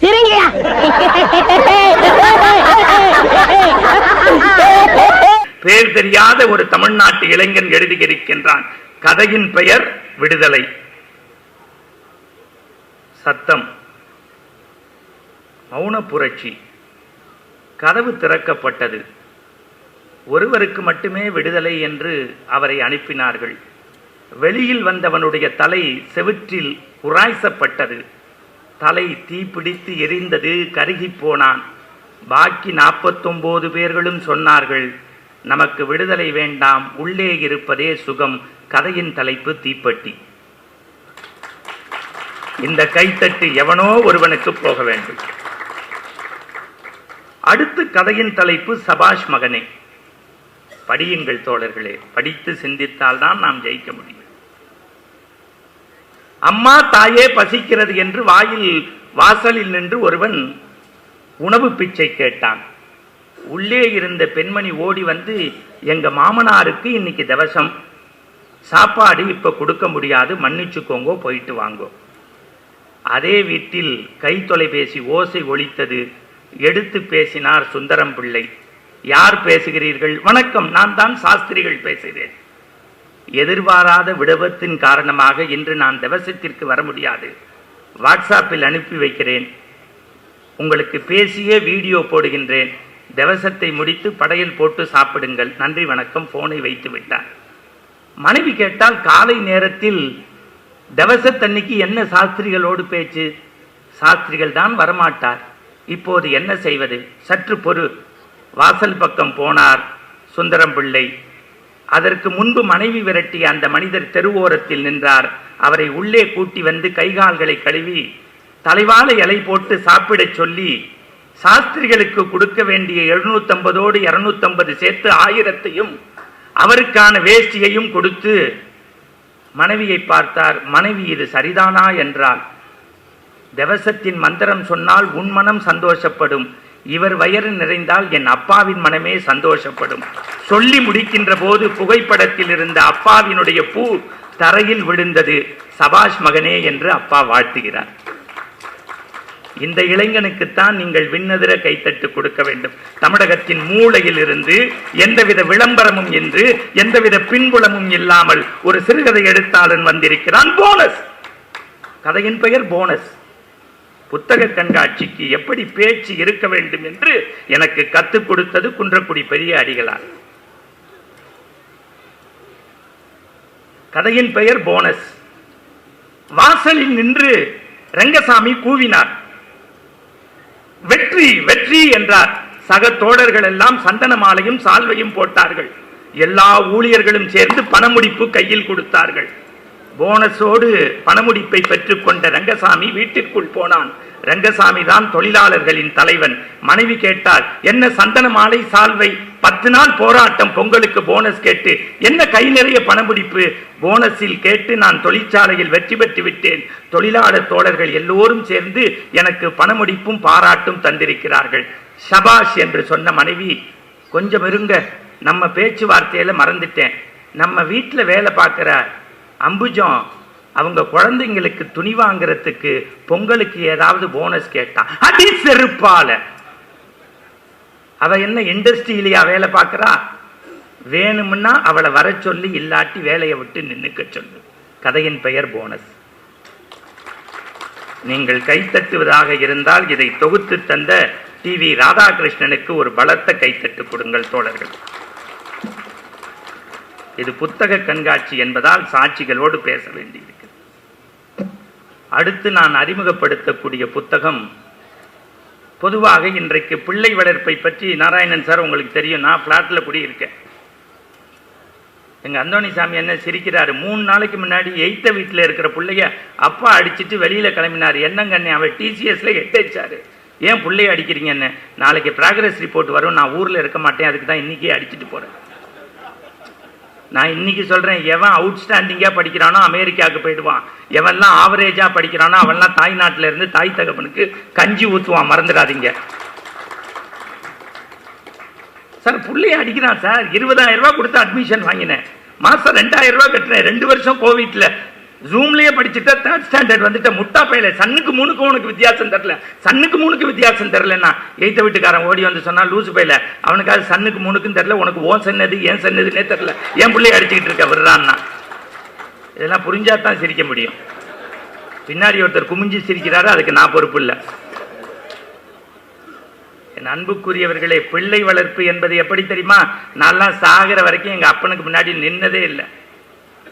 சிரிங்கயா பேர் தெரியாத ஒரு தமிழ்நாட்டு இளைஞன் எழுதியிருக்கின்றான். கதையின் பெயர் விடுதலை. சத்தம். மௌன புரட்சி கதவு திறக்கப்பட்டது. ஒருவருக்கு மட்டுமே விடுதலை என்று அவரை அனுப்பினார்கள். வெளியில் வந்தவனுடைய தலை செவிற்றில் உராய்சப்பட்டது. தலை தீப்பிடித்து எரிந்தது கருகிப் போனான். பாக்கி நாற்பத்தொம்போது பேர்களும் சொன்னார்கள் நமக்கு விடுதலை வேண்டாம் உள்ளே இருப்பதே சுகம். கதையின் தலைப்பு தீப்பெட்டி. இந்த கைத்தட்டு எவனோ ஒருவனுக்கு போக வேண்டும். அடுத்து கதையின் தலைப்பு சபாஷ் மகனே. படியுங்கள் தோழர்களே படித்து சிந்தித்தால் தான் நாம் ஜெயிக்க முடியும். அம்மா தாயே பசிக்கிறது என்று வாயில் வாசலில் நின்று ஒருவன் உணவு பிச்சை கேட்டான். உள்ளே இருந்த பெண்மணி ஓடி வந்து எங்க மாமனாருக்கு இன்னைக்கு தவசம். சாப்பாடு இப்ப கொடுக்க முடியாது மன்னிச்சுக்கோங்கோ போயிட்டு வாங்கோ. அதே வீட்டில் கை தொலைபேசி ஓசை ஒழித்தது. எடுத்து பேசினார் சுந்தரம் பிள்ளை யார் பேசுகிறீர்கள்? வணக்கம் நான் தான் சாஸ்திரிகள் பேசுகிறேன். எதிர்பாராத விடவத்தின் காரணமாக இன்று நான் தவசத்திற்கு வர முடியாது. வாட்ஸ்அப்பில் அனுப்பி வைக்கிறேன். உங்களுக்கு பேசியே வீடியோ போடுகின்றேன். தவசத்தை முடித்து படையல் போட்டு சாப்பிடுங்கள். நன்றி வணக்கம். போனை வைத்து விட்டார். மனைவி கேட்டால் காலை நேரத்தில் தவசத்தன்னைக்கு என்ன சாஸ்திரிகளோடு பேச்சு? சாஸ்திரிகள் தான் வரமாட்டார். இப்போது என்ன செய்வது? சற்று பொறு. வாசல் பக்கம் போனார். சுந்தரம் பிள்ளை அதற்கு முன்பு மனைவி விரட்டிய அந்த மனிதர் தெருவோரத்தில் நின்றார். அவரை உள்ளே கூட்டி வந்து கைகால்களை கழுவி தலைவாழ இலை போட்டு சாப்பிடச் சொல்லி சாஸ்திரிகளுக்கு கொடுக்க வேண்டிய எழுநூத்தம்பதோடு இருநூத்தம்பது சேர்த்து ஆயிரத்தையும் அவருக்கான வேஷ்டியையும் கொடுத்து மனைவியை பார்த்தார். மனைவி இது சரிதானா? என்றால் தேவசத்தின் மந்திரம் சொன்னால் உன் மனம் சந்தோஷப்படும். இவர் வயறு நிறைந்தால் என் அப்பாவின் மனமே சந்தோஷப்படும். சொல்லி முடிக்கின்ற போது புகைப்படத்தில் இருந்த அப்பாவினுடைய பூ தரையில் விழுந்தது. சபாஷ் மகனே என்று அப்பா வாழ்த்துகிறார். இந்த இளைஞனுக்குத்தான் நீங்கள் விண்ணதிர கைத்தட்டு கொடுக்க வேண்டும். தமிழகத்தின் மூளையில் இருந்து எந்தவித விளம்பரமும் என்று எந்தவித பின்புலமும் இல்லாமல் ஒரு சிறுகதை எழுத்தாளன் வந்திருக்கிறான். போனஸ். கதையின் பெயர் போனஸ். புத்தக கண்காட்சிக்கு எப்படி பேச்சு இருக்க வேண்டும் என்று எனக்கு கத்துக் கொடுத்தது குன்றக்குடி பெரிய அடிகளார். கதையின் பெயர் போனஸ். வாசலில் நின்று ரங்கசாமி கூவினார். வெற்றி வெற்றி என்றார். சக தோழர்கள் எல்லாம் சந்தன மாலையும் சால்வையும் போட்டார்கள். எல்லா ஊழியர்களும் சேர்ந்து பணமுடிப்பு கையில் கொடுத்தார்கள். போனஸோடு பணமுடிப்பை பெற்றுக்கொண்ட ரங்கசாமி வீட்டிற்குள் போனான். ரங்கசாமி தான் தொழிலாளர்களின் தலைவன். மனைவி கேட்டால் என்ன சந்தன மாலை சால்வை? பத்து நாள் போராட்டம் பொங்கலுக்கு போனஸ் கேட்டு என்ன கை நிறைய பணமுடிப்பு போனஸில் கேட்டு நான் தொழிற்சாலையில் வெற்றி பெற்று விட்டேன். தொழிலாளர் தோழர்கள் எல்லோரும் சேர்ந்து எனக்கு பணமுடிப்பும் பாராட்டும் தந்திருக்கிறார்கள். சபாஷ் என்று சொன்ன மனைவி கொஞ்சம் இருங்க நம்ம பேச்சுவார்த்தையில மறந்துட்டேன். நம்ம வீட்டில் வேலை பார்க்கிற அம்புஜம் அவங்க குழந்தைங்களுக்கு துணி வாங்குறதுக்கு பொங்கலுக்கு ஏதாவது போனஸ் கேட்டான் அடி செருப்பால. அவ என்ன இண்டஸ்ட்ரியிலையா வேலை பார்க்கறா? வேணும்னா அவளை வர சொல்லி இல்லாட்டி வேலையை விட்டு நின்னுக்க சொல்லு. கதையின் பெயர் போனஸ் நீங்கள் கைத்தட்டுவதாக இருந்தால் இதை தொகுத்து தந்த டி வி ராதாகிருஷ்ணனுக்கு ஒரு பலத்த கைத்தட்டு கொடுங்கள் தோழர்கள். இது புத்தக கண்காட்சி என்பதால் சாட்சிகளோடு பேச வேண்டியிருக்கு அடுத்து நான் அறிமுகப்படுத்தக்கூடிய புத்தகம் பொதுவாக இன்றைக்கு பிள்ளை வளர்ப்பை பற்றி நாராயணன் சார் உங்களுக்கு தெரியும். நான் பிளாட்ல குடியிருக்கேன். எங்க அந்தோணி சாமி என்ன சிரிக்கிறாரு மூணு நாளைக்கு முன்னாடி எய்த்த வீட்டில் இருக்கிற பிள்ளைய அப்பா அடிச்சிட்டு வெளியில் கிளம்பினார். என்னங்கண்ணே அவர் அவன் டிசிஎஸ்ல எட்டடிச்சாரு ஏன் பிள்ளைய அடிக்கிறீங்கன்னு நாளைக்கு ப்ராக்ரஸ் ரிப்போர்ட் வரும். நான் ஊரில் இருக்க மாட்டேன். அதுக்கு தான் இன்னைக்கே அடிச்சுட்டு போகிறேன் நான் இன்னைக்கு சொல்றேன் எவன் அவுட்ஸ்டாண்டிங்காக படிக்கிறானோ அமெரிக்காவுக்கு போயிடுவான். எவன்லாம் ஆவரேஜாக படிக்கிறானோ அவன்லாம் தாய்நாட்டுல இருந்து தாய் தகப்பனுக்கு கஞ்சி ஊற்றுவான் மறந்துடாதீங்க. சார் பிள்ளைய அடிக்கிறான் சார். இருபதாயிரம் ரூபா கொடுத்து அட்மிஷன் வாங்கினேன். மாசம் ரெண்டாயிரம் ரூபா கட்டுறேன். ரெண்டு வருஷம் கோவிட்ல ஜூம்லயே படிச்சுட்டா தேர்ட் ஸ்டாண்டர்ட் வந்துட்ட. முட்டா பையில சன்னுக்கு மூணுக்கு உனக்கு வித்தியாசம் தெரியல. சன்னுக்கு மூணுக்கு வித்தியாசம் தெரியலன்னா எய்த்த வீட்டுக்காரன் ஓடி வந்து சொன்னா லூசு பையில அவனுக்காக சன்னுக்கு மூணுக்கும் தெரியல உனக்கு ஓன் சன்னது ஏன் சன்னதுன்னே தெரியல. என் பிள்ளைய அடிச்சுக்கிட்டு இருக்க விடுறான்னா. இதெல்லாம் புரிஞ்சாதான் சிரிக்க முடியும். பின்னாடி ஒருத்தர் குமிஞ்சு சிரிக்கிறாரு அதுக்கு நான் பொறுப்பு இல்லை. என் அன்புக்குரியவர்களே பிள்ளை வளர்ப்பு என்பது எப்படி தெரியுமா? நான்லாம் சாகிற வரைக்கும் எங்க அப்பனுக்கு முன்னாடி நின்னதே இல்லை.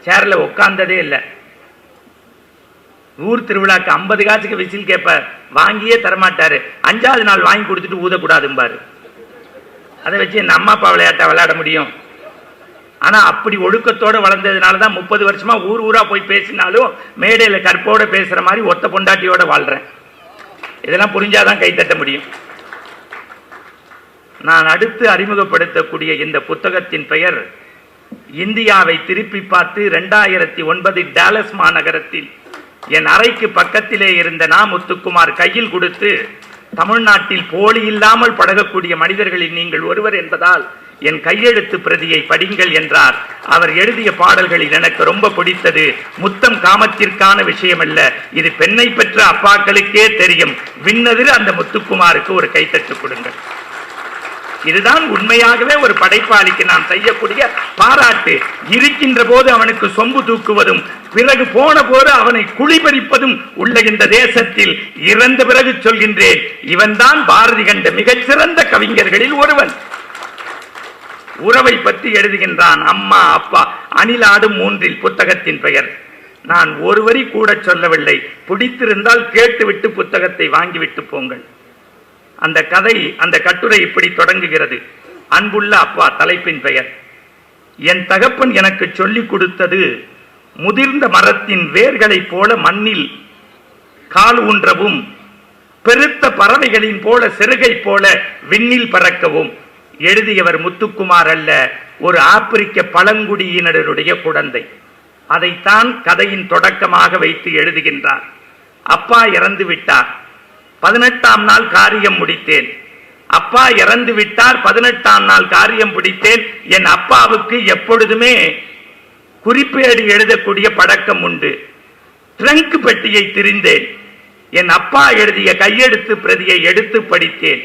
சேர்ல உட்கார்ந்ததே இல்லை. ஊர் திருவிழாக்கு ஐம்பது காசுக்கு விசில் கேட்பார் வாங்கியே தரமாட்டாரு. அஞ்சாவது நாள் வாங்கி கொடுத்துட்டு ஊதக்கூடாதும்பாரு. அதை வச்சு என் அம்மா அப்பா விளையாட்டை விளையாட முடியும். ஆனா அப்படி ஒழுக்கத்தோட வளர்ந்ததுனால தான் முப்பது வருஷமா ஊர் ஊரா போய் பேசினாலும் மேடையில் கற்போட பேசுற மாதிரி ஒத்த பொண்டாட்டியோட வாழ்றேன். இதெல்லாம் புரிஞ்சாதான் கைத்தட்ட முடியும். நான் அடுத்து அறிமுகப்படுத்தக்கூடிய இந்த புத்தகத்தின் பெயர் இந்தியாவை திருப்பி பார்த்து இரண்டாயிரத்தி ஒன்பது டாலஸ் மாநகரத்தில் என் அறைக்கு பக்கத்திலே இருந்த நா முத்துக்குமார் கையில் கொடுத்து தமிழ்நாட்டில் போலி இல்லாமல் பழகக்கூடிய மனிதர்களில் நீங்கள் ஒருவர் என்பதால் என் கையெழுத்து பிரதியை படிங்கள் என்றார். அவர் எழுதிய பாடல்களில் எனக்கு ரொம்ப பிடித்தது. முத்தம் காமத்திற்கான விஷயம் அல்ல இது பெண்ணை பெற்ற அப்பாக்களுக்கே தெரியும். விண்ணதிர் அந்த முத்துக்குமாருக்கு ஒரு கைத்தட்டு கொடுங்கள். இதுதான் உண்மையாகவே ஒரு படைப்பாளிக்கு நாம் செய்யக்கூடிய பாராட்டு. இருக்கின்ற போது அவனுக்கு சொம்பு தூக்குவதும் பிறகு போன போது அவனை குழிபறிப்பதும் உள்ள இந்த தேசத்தில் இறந்த பிறகு சொல்கின்றேன். இவன்தான் பாரதி கண்ட மிகச்சிறந்த கவிஞர்களில் ஒருவன். உறவை பற்றி எழுதுகின்றான் அம்மா அப்பா அணிலாடும் மூன்றில் புத்தகத்தின் பெயர். நான் ஒருவரி கூட சொல்லவில்லை. பிடித்திருந்தால் கேட்டுவிட்டு புத்தகத்தை வாங்கிவிட்டு போங்கள். அந்த கதை அந்த கட்டுரை இப்படி தொடங்குகிறது. அன்புள்ள அப்பா தலைப்பின் பெயர். என் தகப்பன் எனக்கு சொல்லிக் கொடுத்தது முதிர்ந்த மரத்தின் வேர்களைப் போல மண்ணில் கால் ஊன்றவும் பெருத்த பறவைகளின் போல சிறுகை போல விண்ணில் பறக்கவும். எழுதியவர் முத்துக்குமார் அல்ல ஒரு ஆப்பிரிக்க பழங்குடியினருடைய குழந்தை. அதைத்தான் கதையின் தொடக்கமாக வைத்து எழுதுகின்றார். அப்பா இறந்து விட்டார். பதினெட்டாம் நாள் காரியம் முடித்தேன். அப்பா இறந்து விட்டார் பதினெட்டாம் நாள் காரியம் பிடித்தேன் என் அப்பாவுக்கு எப்பொழுதுமே குறிப்பேடு எழுதக்கூடிய பழக்கம் உண்டு. ட்ரங்க் பெட்டியை திரிந்தேன். என் அப்பா எழுதிய கையெழுத்து பிரதியை எடுத்து படித்தேன்.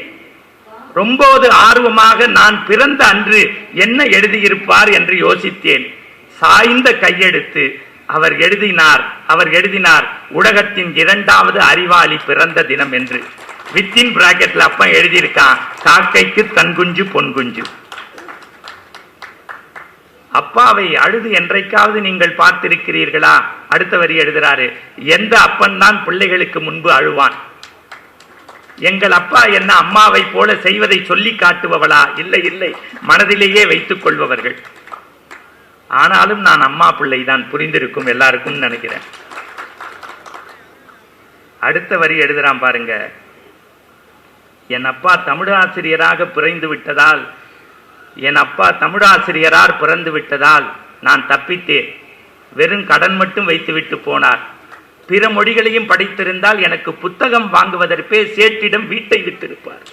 ரொம்பவது ஆர்வமாக நான் பிறந்த அன்று என்ன எழுதியிருப்பார் என்று யோசித்தேன். சாய்ந்த கையெழுத்து. அவர் எழுதினார் அவர் எழுதினார் உலகத்தின் இரண்டாவது அறிவாளி பிறந்த தினம் என்று. வித்தின் பிராக்கெட்ல அப்பா எழுதியிருக்கான் காக்கைக்கு தன்குஞ்சு பொன்குஞ்சு அப்பாவை அழுது என்றைக்காவது நீங்கள் பார்த்திருக்கிறீர்களா? அடுத்த வரி எழுதுறாரு எந்த அப்பன் தான் பிள்ளைகளுக்கு முன்பு அழுவான்? எங்கள் அப்பா என்ன அம்மாவை போல செய்வதை சொல்லி காட்டுபவளா? இல்லை இல்லை மனதிலேயே வைத்துக் கொள்பவர்கள். ஆனாலும் நான் அம்மா பிள்ளை தான் புரிந்திருக்கும் எல்லாருக்கும் நினைக்கிறேன். அடுத்த வரி எழுதுறான் பாருங்க என் அப்பா தமிழாசிரியராக பிறந்து விட்டதால் என் அப்பா தமிழாசிரியரார் பிறந்து விட்டதால் நான் தப்பித்தேன். வெறும் கடன் மட்டும் வைத்துவிட்டு போனார். பிற மொழிகளையும் படித்திருந்தால் எனக்கு புத்தகம் வாங்குவதற்கே சேட்டிடம் வீட்டை விட்டிருப்பார்.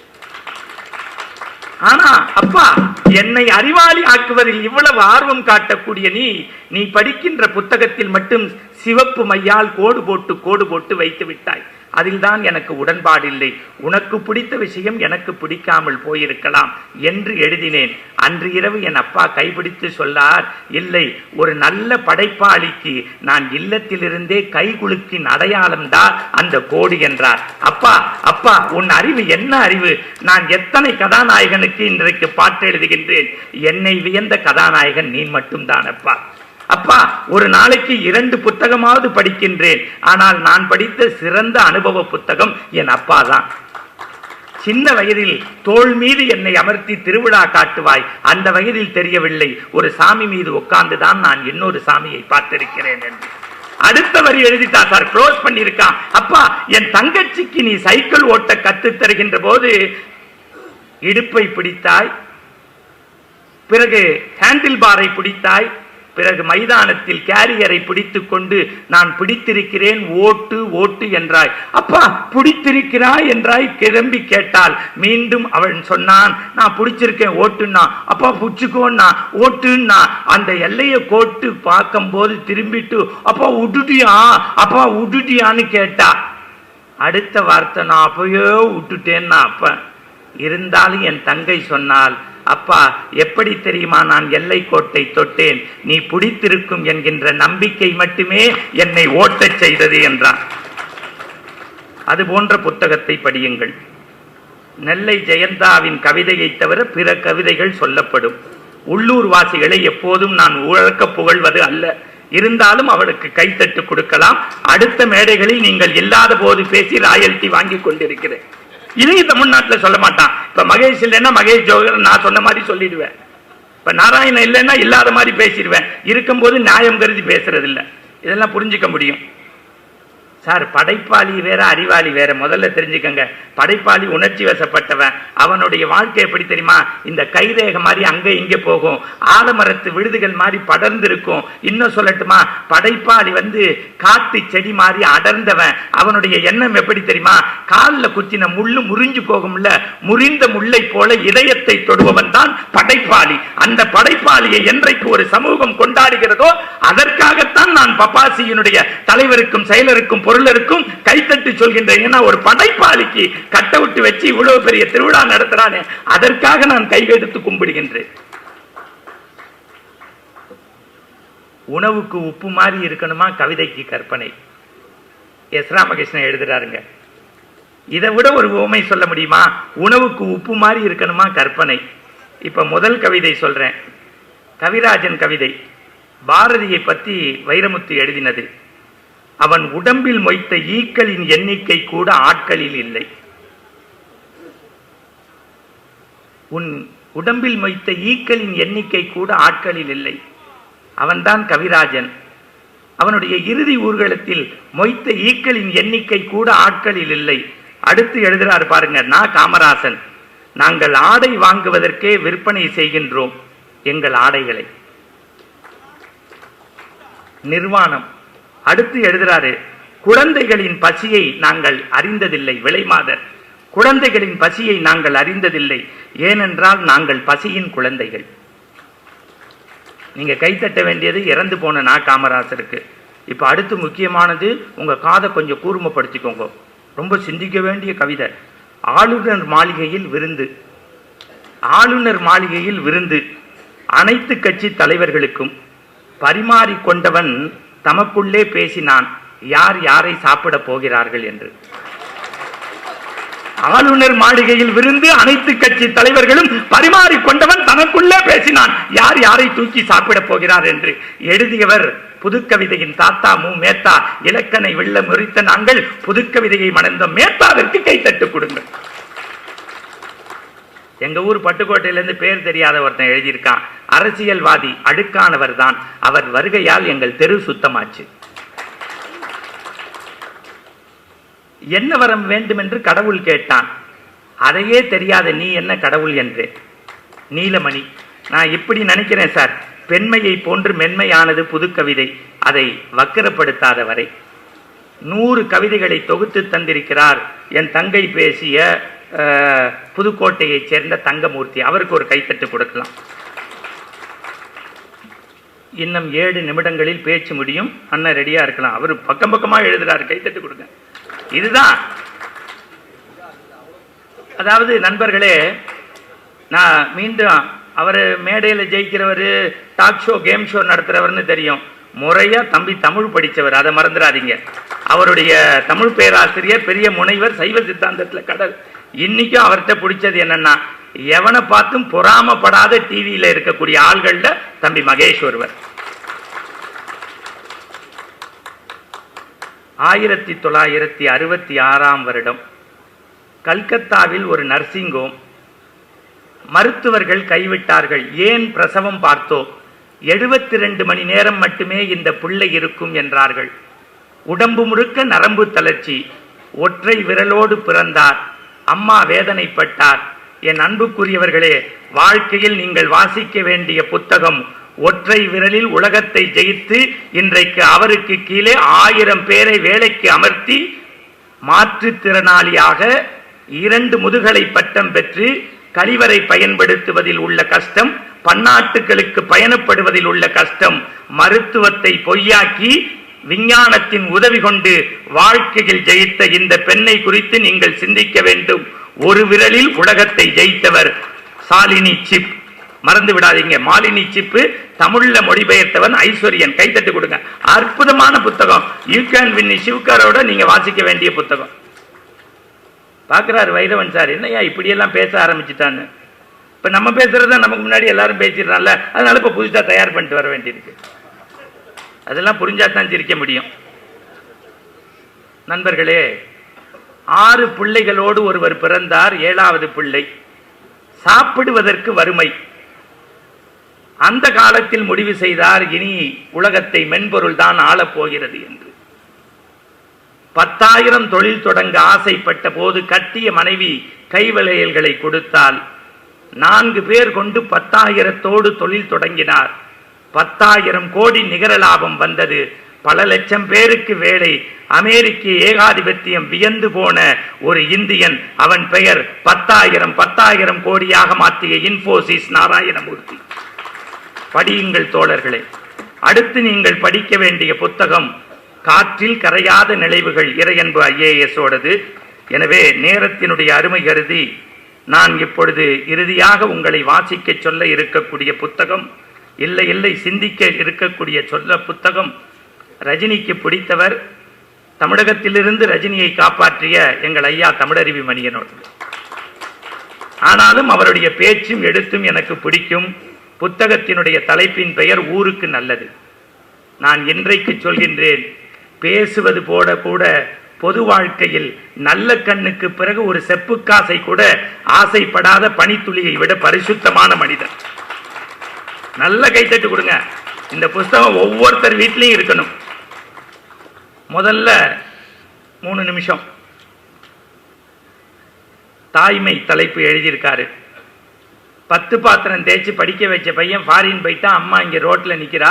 ஆனா அப்பா என்னை அறிவாளி ஆக்குவதில் இவ்வளவு ஆர்வம் காட்டக்கூடிய நீ நீ படிக்கின்ற புத்தகத்தில் மட்டும் சிவப்பு மையால் கோடு போட்டு கோடு போட்டு வைத்து விட்டாய். அதில்தான் எனக்கு உடன்பாடில்லை. உனக்கு பிடித்த விஷயம் எனக்கு பிடிக்காமல் போயிருக்கலாம் என்று எழுதினேன். அன்று இரவு என் அப்பா கைபிடித்து சொல்லார் இல்லை ஒரு நல்ல படைப்பாளிக்கு நான் இல்லத்திலிருந்தே கைகுலுக்கின் அடையாளம்தான் அந்த கோடு என்றார். அப்பா அப்பா உன் அறிவு என்ன அறிவு? நான் எத்தனை கதாநாயகனுக்கு இன்றைக்கு பாட்டு எழுதுகின்றேன்? என்னை வியந்த கதாநாயகன் நீ மட்டும்தான் அப்பா அப்பா ஒரு நாளைக்கு இரண்டு புத்தகமாவது படிக்கின்றேன். ஆனால் நான் படித்த சிறந்த அனுபவ புத்தகம் என் அப்பா தான் சின்ன வயதில் தோள் மீது என்னை அமர்த்தி திருவிழா காட்டுவாய். அந்த வயதில் தெரியவில்லை. ஒரு சாமி மீது உட்கார்ந்துதான் நான் இன்னொரு சாமியை பார்த்திருக்கிறேன் என்று. அடுத்த வரி எழுதிட்டா சார் க்ளோஸ் பண்ணியிருக்கான். அப்பா என் தங்கச்சிக்கு நீ சைக்கிள் ஓட்ட கத்து தருகின்ற போது இடுப்பை பிடித்தாய். பிறகு ஹேண்டில் பாரை பிடித்தாய். பிறகு மைதானத்தில் கேரியரை பிடித்து கொண்டு நான் பிடித்திருக்கிறேன் ஓட்டு ஓட்டு என்றாய். அப்பா பிடித்திருக்கிறாய் என்றாய். கிளம்பி கேட்டால் மீண்டும் அவன் சொன்னான் நான் பிடிச்சிருக்கேன் ஓட்டுன்னா. அப்பா புடிச்சுக்கோன்னா. ஓட்டுன்னா. அந்த எல்லையை கோட்டு பார்க்கும்போது திரும்பிட்டு அப்பா விட்டுட்டியா அப்பா விட்டுட்டியான்னு கேட்டா. அடுத்த வார்த்தை நான் அப்பயோ விட்டுட்டேன்னா அப்ப. இருந்தாலும் என் தங்கை சொன்னால் அப்பா எப்படி தெரியுமா நான் எல்லை கோட்டை தொட்டேன்? நீ பிடித்திருக்கும் என்கின்ற நம்பிக்கை மட்டுமே என்னை ஓட்டச் செய்தது என்றான். அது போன்ற புத்தகத்தை படியுங்கள். நெல்லை ஜெயந்தாவின் கவிதையை தவிர பிற கவிதைகள் சொல்லப்படும். உள்ளூர் வாசிகளை எப்போதும் நான் உழக்க புகழ்வது அல்ல. இருந்தாலும் அவளுக்கு கைத்தட்டு கொடுக்கலாம். அடுத்த மேடைகளில் நீங்கள் இல்லாத போது பேசி ராயல்டி வாங்கி கொண்டிருக்கிறேன். இதையும் தமிழ்நாட்டில் சொல்ல மாட்டான். இப்ப மகேஷ் இல்லைன்னா மகேஷ் ஜோகர் நான் சொன்ன மாதிரி சொல்லிடுவேன். இப்ப நாராயணன் இல்லைன்னா இல்லாத மாதிரி பேசிடுவேன். இருக்கும்போது நியாயம் கருதி பேசுறது இல்ல இதெல்லாம் புரிஞ்சுக்க முடியும். சார் படைப்பாளி வேற அறிவாளி வேற. முதல்ல தெரிஞ்சுக்கங்க. படைப்பாளி உணர்ச்சி வசப்பட்டவன். அவனுடைய வாழ்க்கை எப்படி தெரியுமா? இந்த கைரேக மாதிரி அங்க இங்க போகும். ஆலமரத்து விடுதுகள் மாதிரி படர்ந்து இருக்கும் இன்னும் சொல்லட்டுமா? படைப்பாளி வந்து காட்டு செடி மாதிரி அடர்ந்தவன். அவனுடைய எண்ணம் எப்படி தெரியுமா? காலில் குத்தின முள்ளு முறிஞ்சு போகும்ல. முறிந்த முல்லை போல இதயத்தை தொடுபவன் தான் படைப்பாளி. அந்த படைப்பாளியை என்றைக்கு ஒரு சமூகம் கொண்டாடுகிறதோ அதற்காகத்தான் நான் பப்பாசியினுடைய தலைவருக்கும் செயலருக்கும் பொருளருக்கும் கைத்தட்டி சொல்கின்றேன் ஏன்னா ஒரு படைப்பாளிக்கு கட்ட விட்டு வச்சு இவ்வளவு பெரிய திருவிழா நடத்துறானே அதற்காக நான் கைகெடுத்து கும்பிடுகின்றேன். உணவுக்கு உப்பு மாதிரி இருக்கணுமா? கவிதைக்கு கற்பனை. எஸ் ராமகிருஷ்ணன் எழுதுறாருங்க. இதை விட ஒரு உவமை சொல்ல முடியுமா? உணவுக்கு உப்பு மாதிரி இருக்கணுமா? கற்பனை. இப்ப முதல் கவிதை சொல்றேன். கவிராஜன் கவிதை. பாரதியை பத்தி வைரமுத்து எழுதினது. அவன் உடம்பில் மொய்த்த ஈக்களின் எண்ணிக்கை கூட ஆட்களில் இல்லை. உன் உடம்பில் மொய்த்த ஈக்களின் எண்ணிக்கை கூட ஆட்களில் இல்லை. அவன்தான் கவிராஜன். அவனுடைய இறுதி ஊர்வலத்தில் மொய்த்த ஈக்களின் எண்ணிக்கை கூட ஆட்களில் இல்லை. அடுத்து எழுதுகிறார் பாருங்க நான் காமராசன் நாங்கள் ஆடை வாங்குவதற்கே விற்பனை செய்கின்றோம் எங்கள் ஆடைகளை. நிர்வாணம். அடுத்து எழுதுறாரு குழந்தைகளின் பசியை நாங்கள் அறிந்ததில்லை விலைமாதர் குழந்தைகளின் பசியை நாங்கள் அறிந்ததில்லை ஏனென்றால் நாங்கள் பசியின் குழந்தைகள். நீங்க கைத்தட்ட வேண்டியது இறந்து போன நா காமராசருக்கு. இப்ப அடுத்து முக்கியமானது உங்க காதை கொஞ்சம் கூர்மைப்படுத்திக்கோங்க. ரொம்ப சிந்திக்க வேண்டிய கவிதை. ஆளுநர் மாளிகையில் விருந்து. ஆளுநர் மாளிகையில் விருந்து. அனைத்து கட்சி தலைவர்களுக்கும் பரிமாறிக்கொண்டவன் தமக்குள்ளே பேசினான் யார் யாரை சாப்பிட போகிறார்கள்? என்று. ஆளுநர் மாளிகையில் விருந்து அனைத்து கட்சி தலைவர்களும் பரிமாறிக் கொண்டவன் தனக்குள்ளே பேசினான் யார் யாரை தூக்கி சாப்பிட போகிறார்? என்று. எழுதியவர் புதுக்கவிதையின் தாத்தா மு. மேத்தா. இலக்கனை வெள்ள முறித்த நாங்கள் புதுக்கவிதையை மணந்த மேத்தாவிற்கு கைத்தட்டு கொடுங்கள். எங்கள் ஊர் பட்டுக்கோட்டையிலிருந்து பேர் தெரியாத ஒருத்தன் எழுதியிருக்கான். அரசியல்வாதி அடுக்கானவர் தான். அவர் வருகையால் எங்கள் தெரு சுத்தமாச்சு. என்ன வரம் வேண்டும் என்று கடவுள் கேட்டான். அதையே தெரியாத நீ என்ன கடவுள் என்று? நீலமணி நான் இப்படி நினைக்கிறேன் சார். பெண்மையை போன்று மென்மையானது புதுக்கவிதை. அதை வக்கிரப்படுத்தாத வரை. நூறு கவிதைகளை தொகுத்து தந்திருக்கிறார். என் தங்கை பேசிய புதுக்கோட்டையைச் சேர்ந்த தங்கமூர்த்தி அவருக்கு ஒரு கைத்தட்டு கொடுக்கலாம். இன்னும் ஏழு நிமிடங்களில் பேச்சு முடியும். அண்ணன் ரெடியா இருக்கலாம். அவர் பக்கம் பக்கமா எழுதுறாரு. கைத்தட்டு கொடுங்க. இதுதான். அதாவது நண்பர்களே நான் மீண்டும் அவர் மேடையில் ஜெயிக்கிறவர் டாக் ஷோ கேம் ஷோ நடத்துறவர்னு தெரியும். முறையா தம்பி தமிழ் படிச்சவர். அதை மறந்துடாதீங்க. அவருடைய தமிழ் பேராசிரியர் பெரிய முனைவர் சைவ சித்தாந்தத்துல கடல். இன்னைக்கும் அவர்கிட்ட பிடிச்சது என்னன்னா எவனை பார்த்தும் பொறாமப்படாத டிவியில இருக்கக்கூடிய ஆள்கள்ல தம்பி மகேஷ் ஒருவர் ஆயிரத்தி தொள்ளாயிரத்தி அறுபத்தி ஆறாம் வருடம் கல்கத்தாவில் ஒரு நர்சிங் ஹோம் மருத்துவர்கள் கைவிட்டார்கள். ஏன் பிரசவம் பார்த்தோ எழுபத்தி ரெண்டு மணி நேரம் மட்டுமே இந்த பிள்ளை இருக்கும் என்றார்கள். உடம்பு முழுக்க நரம்பு தளர்ச்சி ஒற்றை விரலோடு பிறந்தார். அம்மா வேதனைப்பட்டார். என் அன்புக்குரியவர்களே வாழ்க்கையில் நீங்கள் வாசிக்க வேண்டிய புத்தகம் ஒற்றை விரலில் உலகத்தை ஜெயித்து இன்றைக்கு அவருக்கு கீழே ஆயிரம் பேரை வேலைக்கு அமர்த்தி மாற்றுத்திறனாளியாக இரண்டு முதுகலை பட்டம் பெற்று கழிவறை பயன்படுத்துவதில் உள்ள கஷ்டம் பன்னாட்டுகளுக்கு பயணப்படுவதில் உள்ள கஷ்டம் மருத்துவத்தை பொய்யாக்கி விஞ்ஞானத்தின் உதவி கொண்டு வாழ்க்கையில் ஜெயித்த இந்த பெண்ணை குறித்து நீங்கள் சிந்திக்க வேண்டும். ஒரு விரலில் உலகத்தை ஜெயித்தவர் சாலினி சிப். மறந்து விடாதீங்க. மாலினி சிப்பு தமிழ்ல மொழிபெயர்த்தவன் ஐஸ்வர்யன். கைத்தட்டு கொடுங்க. அற்புதமான புத்தகம். யூ கேன் வின் சிவ்காரோட நீங்க வாசிக்க வேண்டிய புத்தகம். பார்க்குறாரு வைரவன் சார் என்னய்யா இப்படியெல்லாம் பேச ஆரம்பிச்சிட்டான்னு? இப்போ நம்ம பேசுறது தான் நமக்கு முன்னாடி எல்லாரும் பேசிடுறான்ல. அதனால இப்போ புதுசாக தயார் பண்ணிட்டு வர வேண்டியிருக்கு. அதெல்லாம் புரிஞ்சா தான் சிரிக்க முடியும். நண்பர்களே ஆறு பிள்ளைகளோடு ஒருவர் பிறந்தார் ஏழாவது பிள்ளை. சாப்பிடுவதற்கு வறுமை. அந்த காலத்தில் முடிவு செய்தார் இனி உலகத்தை மென்பொருள் தான் ஆளப் போகிறது என்று. பத்தாயிரம் தொழில் தொடங்க ஆசைப்பட்ட போது கட்டிய மனைவி கைவளையல்களை கொடுத்தால் நான்கு பேர் கொண்டு பத்தாயிரத்தோடு தொழில் தொடங்கினார். பத்தாயிரம் கோடி நிகர லாபம் வந்தது. பல லட்சம் பேருக்கு வேலை. அமெரிக்க ஏகாதிபத்தியம் வியந்து போன ஒரு இந்தியன் அவன் பெயர் பத்தாயிரம் பத்தாயிரம் கோடியாக மாற்றிய இன்போசிஸ் நாராயணமூர்த்தி. படியுங்கள் தோழர்களே. அடுத்து நீங்கள் படிக்க வேண்டிய புத்தகம் காற்றில் கரையாத நினைவுகள் இறையன்பு ஐஏஎஸோடது. ஓடது எனவே நேரத்தினுடைய அருமை கருதி நான் இப்பொழுது இறுதியாக உங்களை வாசிக்க சொல்ல இருக்கக்கூடிய புத்தகம் இல்லை இல்லை சிந்திக்க இருக்கக்கூடிய சொல்ல புத்தகம் ரஜினிக்கு பிடித்தவர். தமிழகத்திலிருந்து ரஜினியை காப்பாற்றிய எங்கள் ஐயா தமிழருவி மணியனோடு ஆனாலும் அவருடைய பேச்சும் எழுத்தும் எனக்கு பிடிக்கும். புத்தகத்தினுடைய தலைப்பின் பெயர் ஊருக்கு நல்லது. நான் இன்றைக்கு சொல்கின்றேன் பேசுவது போட கூட பொது வாழ்க்கையில் நல்ல கண்ணுக்கு பிறகு ஒரு செப்புக்காசை கூட ஆசைப்படாத பனித்துளியை விட பரிசுத்தமான மனிதன். நல்ல கைத்தட்டு கொடுங்க. இந்த புஸ்தகம் ஒவ்வொருத்தர் வீட்லேயும் இருக்கணும். முதல்ல மூணு நிமிஷம். தாய்மை தலைப்பு எழுதியிருக்காரு. பத்து பாத்திரம் தேய்ச்சி படிக்க வச்ச பையன் ஃபாரின் போயிட்டா அம்மா இங்கே ரோட்டில் நிற்கிறா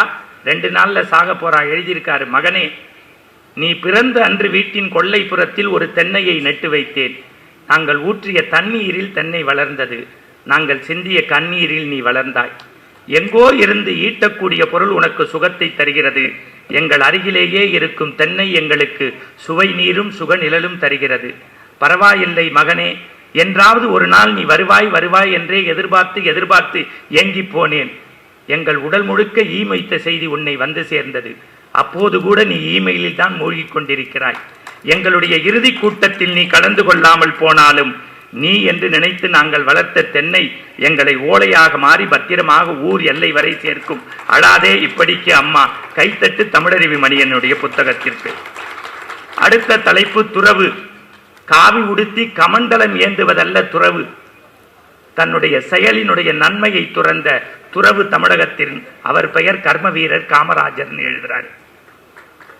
ரெண்டு நாளில் சாக போறா எழுதியிருக்காரு. மகனே நீ பிறந்த அன்று வீட்டின் கொள்ளைப்புறத்தில் ஒரு தென்னையை நட்டு வைத்தேன். நாங்கள் ஊற்றிய தண்ணீரில் தென்னை வளர்ந்தது. நாங்கள் சிந்திய கண்ணீரில் நீ வளர்ந்தாய். எங்கோ இருந்து ஈட்டக்கூடிய பொருள் உனக்கு சுகத்தை தருகிறது. எங்கள் அருகிலேயே இருக்கும் தென்னை எங்களுக்கு சுவை நீரும் சுக நிழலும் தருகிறது. பரவாயில்லை மகனே என்றாவது ஒரு நாள் நீ வருவாய் வருவாய் என்றே எதிர்பார்த்து எதிர்பார்த்து ஏங்கி போனேன். எங்கள் உடல் முழுக்க ஈமைத்த செய்தி உன்னை வந்து சேர்ந்தது. அப்போது கூட நீ இமெயிலில் தான் மூழ்கி கொண்டிருக்கிறாய். எங்களுடைய இறுதி கூட்டத்தில் நீ கலந்து கொள்ளாமல் போனாலும் நீ என்று நினைத்து நாங்கள் வளர்த்த தென்னை எங்களை ஓலையாக மாறி பத்திரமாக ஊர் எல்லை வரை சேர்க்கும். அழாதே இப்படிக்கு அம்மா. கைத்தட்டு தமிழறிவி மணியனுடைய புத்தகத்திற்கு. அடுத்த தலைப்பு துறவு. காவி உடுத்தி கமண்டலம் ஏந்துவதல்ல துறவு. தன்னுடைய செயலினுடைய நன்மையை துறந்த துறவு தமிழகத்தின் அவர் பெயர் கர்ம வீரர் காமராஜர் எழுதுகிறார்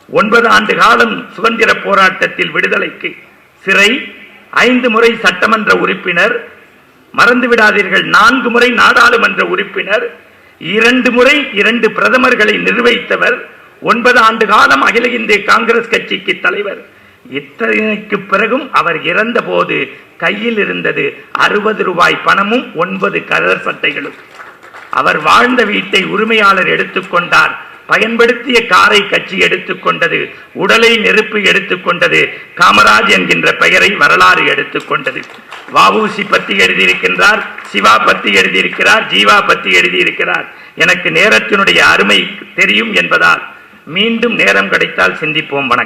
ஒன்பது ஆண்டு காலம் சுதந்திர போராட்டத்தில் விடுதலைக்கு சிறை ஐந்து முறை சட்டமன்ற உறுப்பினர் மறந்து விடாதீர்கள் நான்கு முறை நாடாளுமன்ற உறுப்பினர் இரண்டு முறை இரண்டு பிரதமர்களை நிர்வகித்தவர் ஒன்பது ஆண்டு காலம் அகில இந்திய காங்கிரஸ் கட்சிக்கு தலைவர். இத்தனைக்கு பிறகும் அவர் இறந்த போது கையில் இருந்தது அறுபது ரூபாய் பணமும் ஒன்பது கலர் சட்டைகளும். அவர் வாழ்ந்த வீட்டை உரிமையாளர் எடுத்துக்கொண்டார் பயன்படுத்திய காரை கட்சி எடுத்துக்கொண்டது உடலை நெருப்பு எடுத்துக்கொண்டது காமராஜ் என்கின்ற பெயரை வரலாறு எடுத்துக்கொண்டது வாவூசி பத்தி எழுதியிருக்கின்றார் சிவா பத்தி எழுதியிருக்கிறார் ஜீவா பத்தி எழுதியிருக்கிறார். எனக்கு நேரத்தினுடைய அருமை தெரியும் என்பதால் மீண்டும் நேரம் கிடைத்தால் சிந்திப்போம். வணக்கம்.